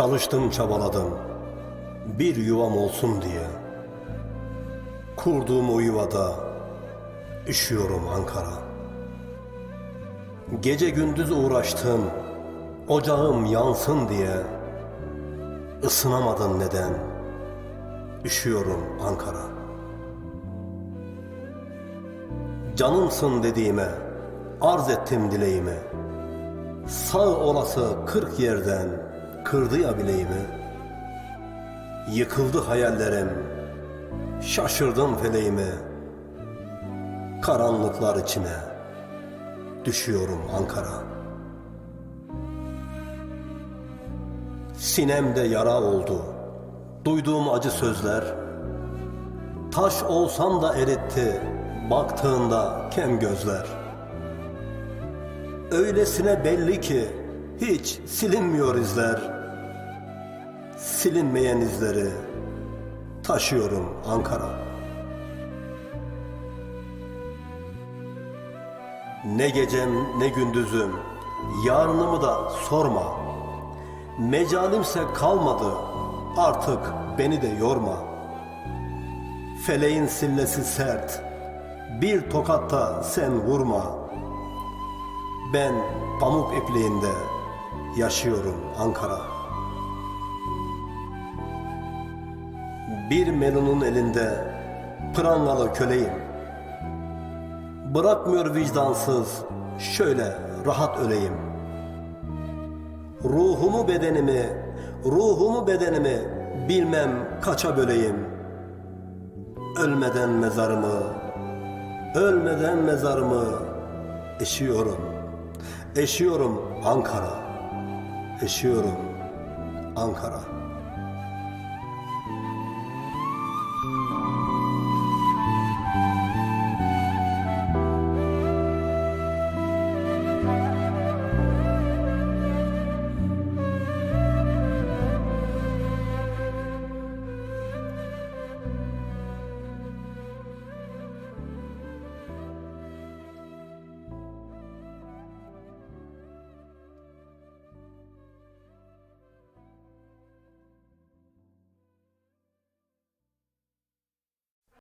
Çalıştım çabaladım bir yuvam olsun diye. Kurduğum o yuvada üşüyorum Ankara. Gece gündüz uğraştım ocağım yansın diye. Isınamadın neden? Üşüyorum Ankara. Canımsın dediğime arz ettim dileğimi. Sağ olası kırk yerden kırdı ya bileğimi. Yıkıldı hayallerim, şaşırdım feleğimi. Karanlıklar içine düşüyorum Ankara. Sinemde yara oldu, duyduğum acı sözler. Taş olsam da eritti, baktığında kem gözler. Öylesine belli ki hiç silinmiyor izler. Silinmeyen izleri taşıyorum Ankara. Ne gecem ne gündüzüm, yarınımı da sorma. Mecalimse kalmadı, artık beni de yorma. Feleğin sillesi sert, bir tokatta sen vurma. Ben pamuk ipliğinde yaşıyorum Ankara. Bir melunun elinde prangalı köleyim. Bırakmıyor vicdansız şöyle rahat öleyim. Ruhumu bedenimi, ruhumu bedenimi bilmem kaça böleyim. Ölmeden mezarımı, ölmeden mezarımı eşiyorum. Eşiyorum Ankara. Eşiyorum Ankara.